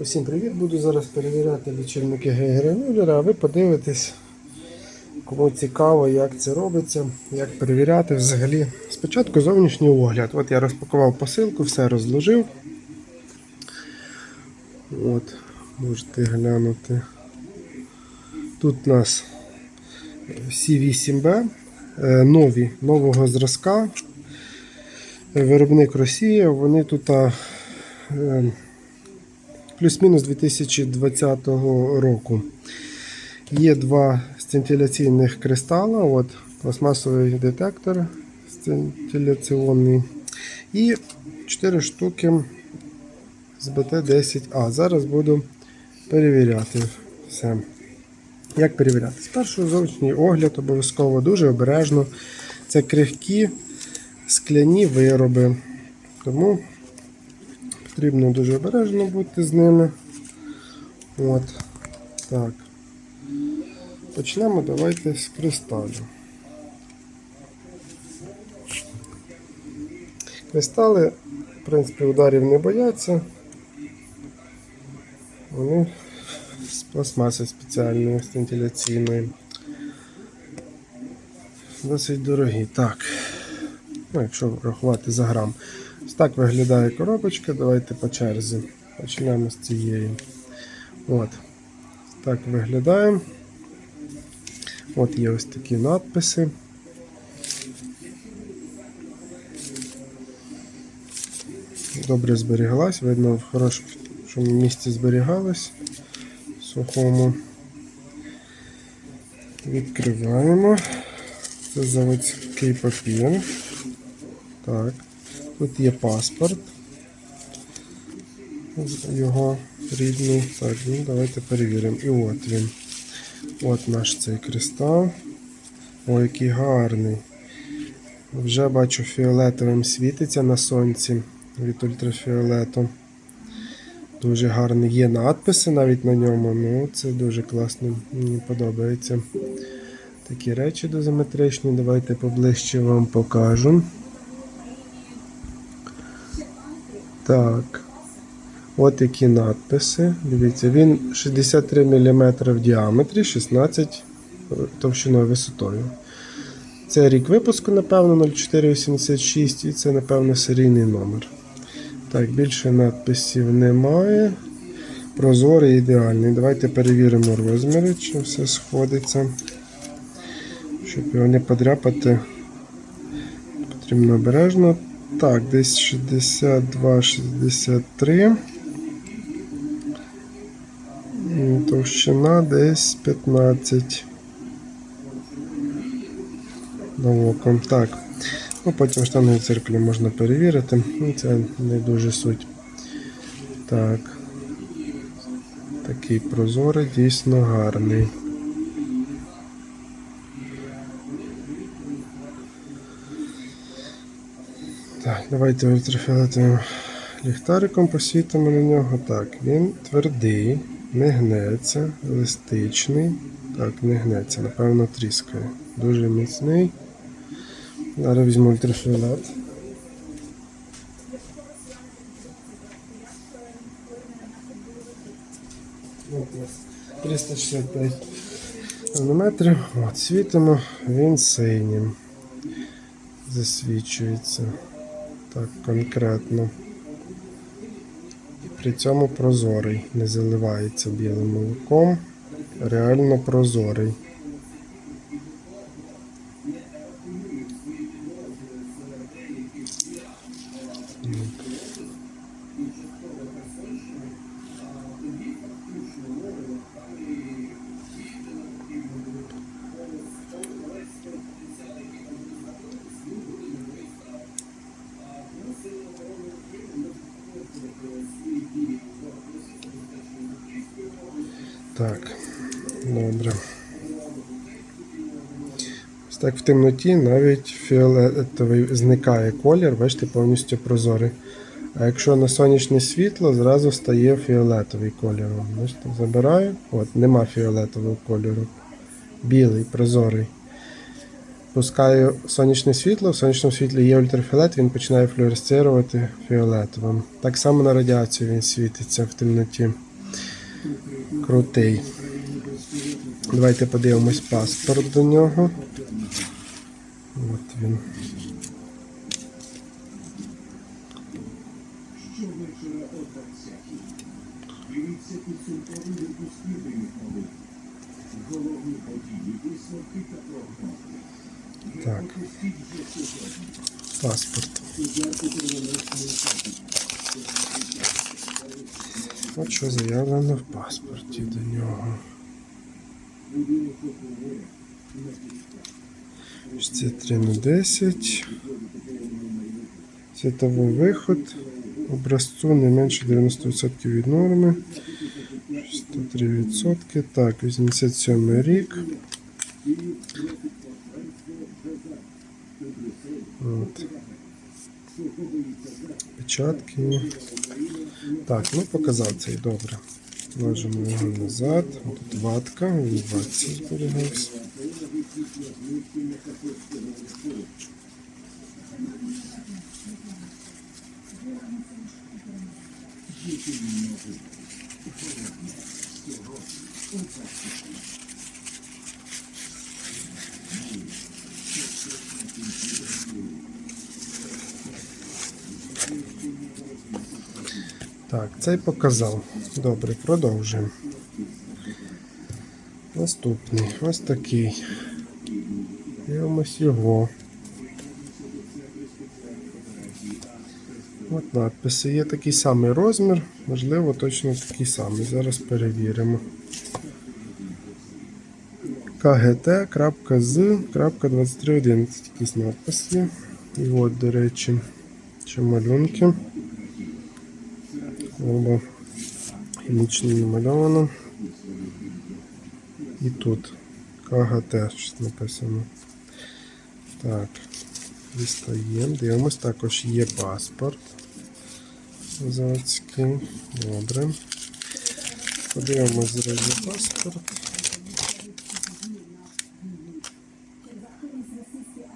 Усім привіт! Буду зараз перевіряти лічильники Гейгера а ви подивитесь, кому цікаво, як це робиться, як перевіряти взагалі. Спочатку зовнішній огляд. От я розпакував посилку, все розложив. От, можете глянути. Тут у нас C8B, е, нові, нового зразка. Виробник Росія, вони тут. Плюс-мінус 2020 року. Є два сцинтиляційних кристала, от, пластмасовий детектор сцинтиляційний і 4 штуки з БТ-10А. Зараз буду перевіряти все. Як перевіряти? Спершу зовнішній огляд обов'язково дуже обережно. Це крихкі скляні вироби. Тому Потрібно дуже обережно бути з ними. От. Так. Почнемо давайте з кристалю. Кристали, в принципі, ударів не бояться. Вони з пластмаси спеціальної стентиляційної. Досить дорогі. Так. Ну, якщо рахувати за грам. Ось так виглядає коробочка. Давайте по черзі. Почнемо з цієї. От. Так виглядає. От є ось такі надписи. Добре зберігалась, видно в хорошому місці зберігалась. Сухому. Відкриваємо. Це заводський папір. Так. Тут є паспорт. Його рідний. Так, ну давайте перевіримо. І от він. От наш цей кристал. Ой, який гарний. Вже бачу фіолетовим світиться на сонці від ультрафіолету. Дуже гарний. Є надписи навіть на ньому. Ну, це дуже класно. Мені подобається. Такі речі дозиметричні. Давайте поближче вам покажу. Так. От які надписи. Дивіться, він 63 мм в діаметрі, 16 товщиною висотою. Це рік випуску, напевно, 0486 і це, напевно, серійний номер. Так, більше надписів немає. Прозорий ідеальний. Давайте перевіримо розміри, чи все сходиться. Щоб його не подряпати, потрібно обережно. Так, десь 62-63. Товщина десь 15. На оком. Так. Ну, потім штанги в циркулі можна перевірити. Ну, Це не дуже суть. Так. Такий прозорий, дійсно гарний. Так, давайте ультрафіолетовим ліхтариком посвітимо на нього. Так, він твердий, не гнеться, еластичний. Так, не гнеться, напевно, тріскає. Дуже міцний. Зараз візьму ультрафіолет. Нас 365 нанометрів. От, світимо, він синім. Засвічується так конкретно. При цьому прозорий, не заливається білим молоком. Реально прозорий. Так, добре. Ось так в темноті навіть фіолетовий зникає колір, бачите, повністю прозорий. А якщо на сонячне світло, зразу стає фіолетовий колір. Бачите, забираю, от, нема фіолетового кольору. Білий, прозорий. Пускаю сонячне світло, в сонячному світлі є ультрафіолет, він починає флюоресцирувати фіолетовим. Так само на радіацію він світиться в темноті. Крутий. Давайте подивимось паспорт до нього. От він. Так. Паспорт. От що заявлено в паспорті до нього. Це 3 на 10. Світовий виход. Образцу не менше 90% від норми. 103%. Так, 87 рік. От. Печатки. Так, ну показав цей добре. Ложимо його назад. Тут ватка, він в ватці зберігався. Так, цей показав. Добре, продовжуємо. Наступний. Ось такий. Дивимось його. От надписи. Є такий самий розмір, можливо, точно такий самий. Зараз перевіримо. КГТ.з.2311. Якийсь надпис є. І от, до речі, ще малюнки. Оба хімічно намальовано. І тут КГТ щось написано. Так, дістаємо. Дивимось, також є паспорт. Козацький. Добре. Подивимось зразу паспорт.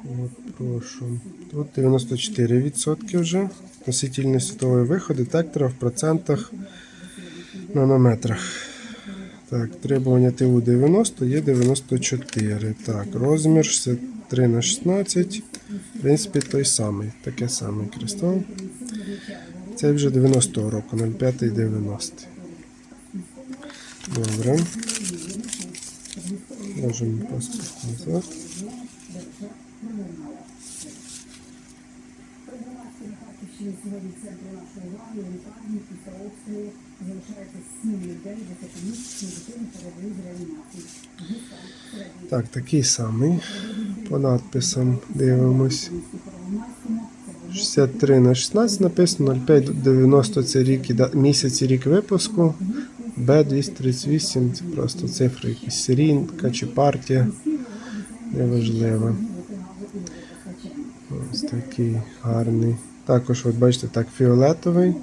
От, прошу. Тут 94% вже. Носительний світовий виход детектора в процентах нанометрах. Так, требування ТУ 90 є 94. Так, розмір 63 на 16. В принципі, той самий. Таке саме кристал. Це вже 90-го року, 05 90. Добре. Можемо паспорт назад. Сьогодні в центрі нашої уваги у лікарні після обстрілу залишається сім людей, десятимісячні дитини передають з реанімації. Так, такий самий. По надписам дивимось. Первомайському, це 63 на 16 написано 0590 це рік і місяць і рік випуску. Б238 це просто цифри, якісь серійка чи партія. Неважливо. Ось такий гарний. Також, от бачите, так, фіолетовий.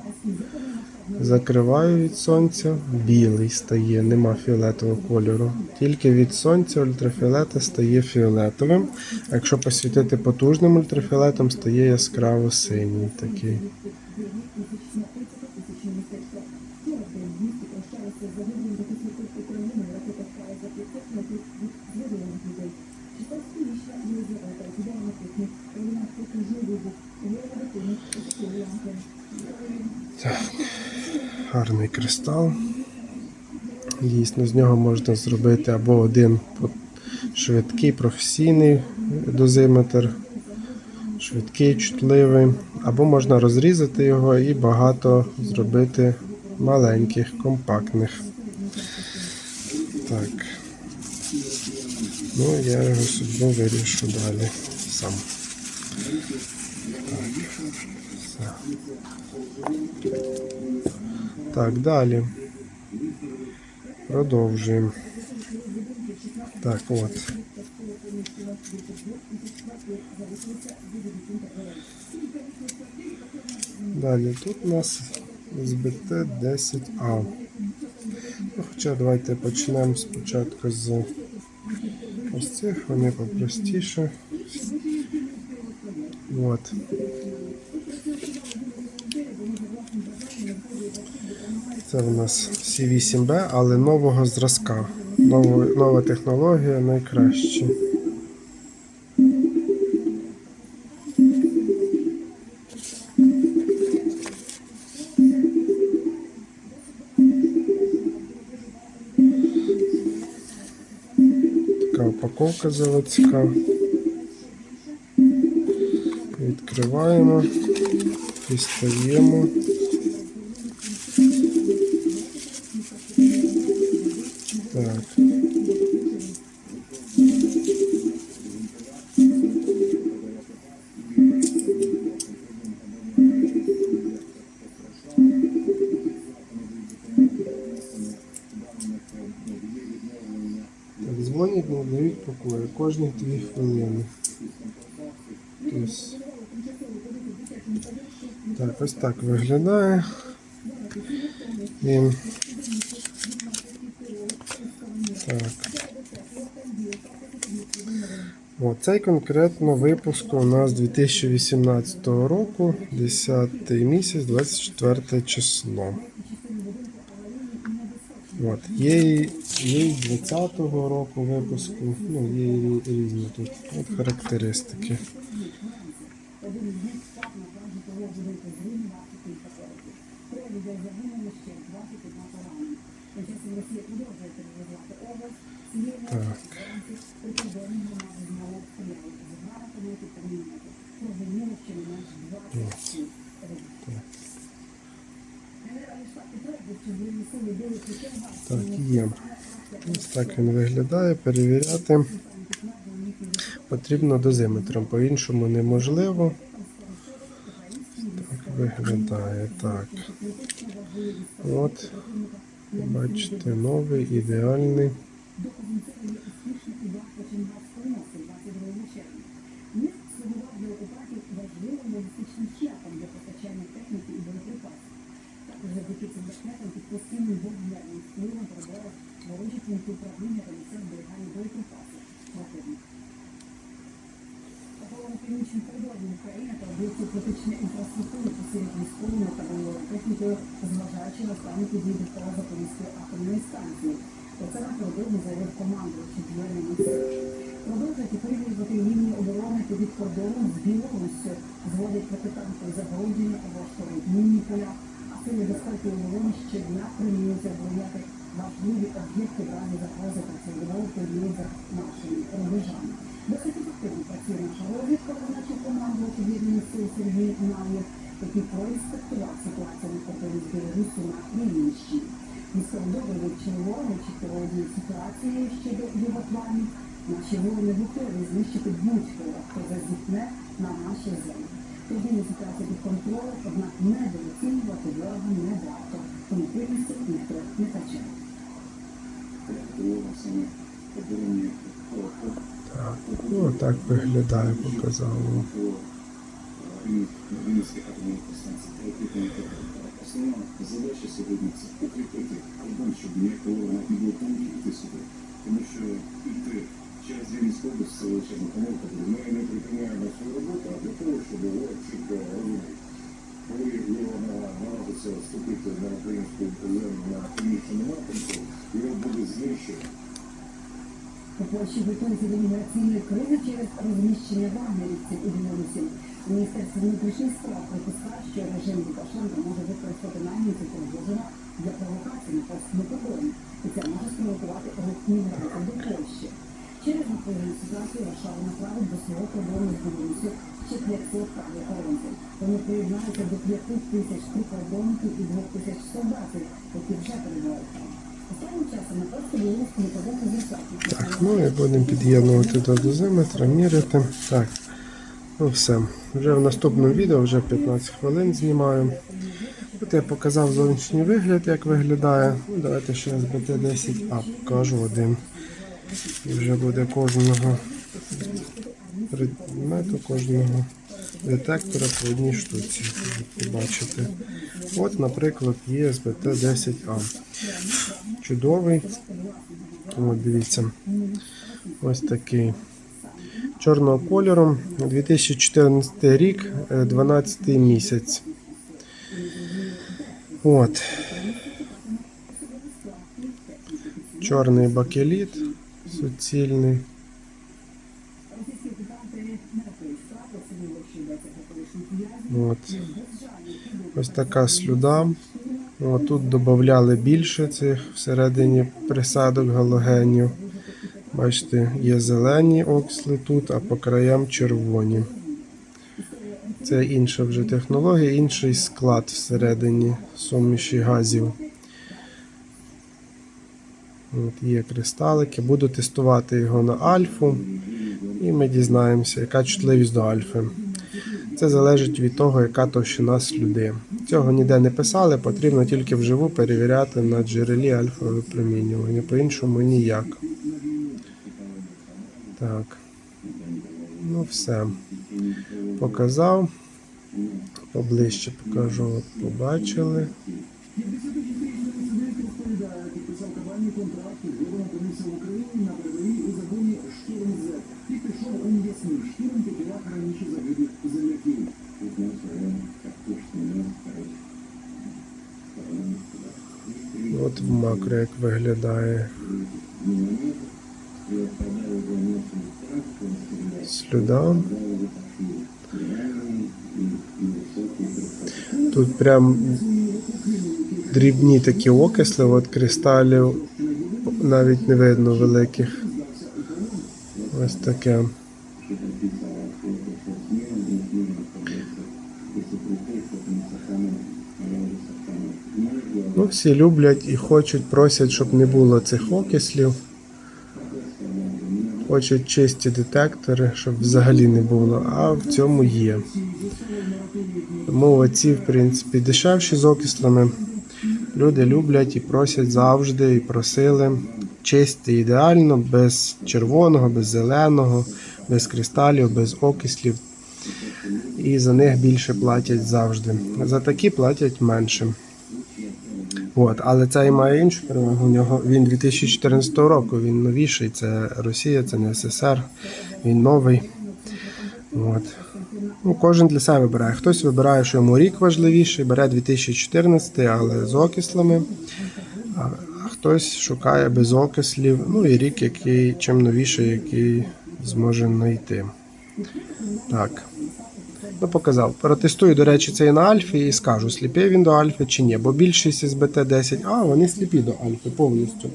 Закриваю від сонця, білий стає, нема фіолетового кольору. Тільки від сонця ультрафіолета стає фіолетовим. Якщо посвітити потужним ультрафіолетом, стає яскраво синій такий. Кристал. Дійсно, з нього можна зробити або один швидкий професійний дозиметр, швидкий, чутливий, або можна розрізати його і багато зробити маленьких, компактних. Так. Ну, я його судьбу вирішу далі сам. Так, далі. Продовжуємо. Так, от. Далі тут у нас збт 10А. Ну, хоча давайте почнемо спочатку з ось цих, вони попростіше. От. Це у нас C8B, але нового зразка. Нова, нова технологія найкраще. Така упаковка заводська. Відкриваємо, дістаємо. Не дають покою. Кожні дві хвилини. Тобто, так, ось так виглядає. І... Так. О, цей конкретно випуск у нас 2018 року, 10 місяць, 24 число. От. Є, є 20-го року випуску, ну, є різні тут от характеристики. Один Ось так він виглядає, перевіряти. Потрібно дозиметром, по-іншому неможливо. Так виглядає. Так. От. Бачите, новий, ідеальний. Інфраструктури посилять військовими та бойовою технікою, зважаючи на останні події довкола Запорізької атомної станції. Про це напередодні заявив командувач Євгеній Міцевич. Продовжують підтримувати лінії оборони та від кордону з Білоруссю, зводять протитанкові загородження, облаштовують мінні поля, а сили безпеки оборони щодня примінюються обороняти важливі об'єкти в разі загрози та період нашими рубежами. Досить ефективно працює наша розвідка, зазначив командувач об'єднаних сил Сергій Наєв, який проінспектував ситуацію на кордоні з Білоруссю на Рівненщині. Місцево добре вивчили ворога, чітко володіють ситуацією щодо його планів. Наші воїни готові знищити будь-кого, хто зазіхне на наші землі. Тоді ситуація під контролем, однак недооцінювати ворога не варто, тому пильності ніхто не втрачає. Так. Ну, так виглядає, показав. задача сьогодні це укріпити кордон, щоб ніякого не було там їхати сюди. Тому що йти через Рівненську область це величезна помилка. Ми не припиняємо свою роботу, а для того, щоб ворог чітко розумів. Коли його нарадиться вступити на українську землю на північному напрямку, його буде знищено. У Польщі готуються до міграційної кризи через розміщення вагнерівців у Білорусі. Міністерство внутрішніх справ припускає, що режим Лукашенка може використати найманців Пригожина для провокацій на польському кордоні. І це може спровокувати мігрантів до Польщі. Через напружену ситуацію Варшава направить до свого кордону з Білорусі ще 500 правоохоронців. Вони приєднаються до 5 тисяч прикордонників і 2 тисяч солдатів, які вже перебувають там. Так, ну і будемо під'єднувати до дозиметра, міряти. Так, ну все. Вже в наступному відео, вже 15 хвилин знімаю. Тут я показав зовнішній вигляд, як виглядає. Ну, давайте ще СБТ-10А покажу один. І вже буде кожного предмету, кожного детектора по одній штуці. Побачите. От, наприклад, є СБТ-10А. Чудовий. От дивіться. Ось такий. Чорного кольору. 2014 рік, е, 12 місяць. От. Чорний бакеліт суцільний. От. Ось така слюда. От тут додавали більше цих всередині присадок галогенів. Бачите, є зелені оксли тут, а по краям червоні. Це інша вже технологія, інший склад всередині суміші газів. От є кристалики. Буду тестувати його на альфу, і ми дізнаємося, яка чутливість до альфи. Це залежить від того, яка товщина слюди. Цього ніде не писали, потрібно тільки вживу перевіряти на джерелі альфа випромінювання. По-іншому ніяк. Так. Ну все. Показав. Поближче покажу. От побачили. Підписав кабальний контракт з Вибором комісії в Україні на передовій у загоні «Штурм З». І пішов у ясний штурм п'ятирах раніше загиблих земляків. От в макро як виглядає. Слюда. Тут прям дрібні такі окисли, от кристалів навіть не видно великих. Ось таке. Всі люблять і хочуть, просять, щоб не було цих окислів. Хочуть чисті детектори, щоб взагалі не було, а в цьому є. Тому оці, в принципі, дешевші з окислами. Люди люблять і просять завжди, і просили чисті ідеально, без червоного, без зеленого, без кристалів, без окислів. І за них більше платять завжди. За такі платять менше. От, але цей має іншу перевагу. У нього він 2014 року, він новіший. Це Росія, це не СССР, він новий. От. Ну, кожен для себе вибирає. Хтось вибирає, що йому рік важливіший, бере 2014, але з окислами. А хтось шукає без окислів, ну і рік, який чим новіший, який зможе знайти. Так. Ну, показав. Протестую, до речі, цей на Альфі і скажу, сліпий він до Альфи чи ні. Бо більшість СБТ 10, а вони сліпі до Альфи повністю.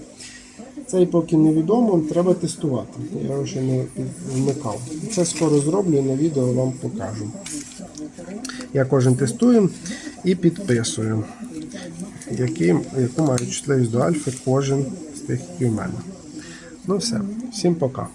Цей поки невідомо, треба тестувати. Я ще не вмикав. Це скоро зроблю на відео вам покажу. Я кожен тестую і підписую, які, яку має чутливість до Альфи кожен з тих, які в мене. Ну все, всім пока.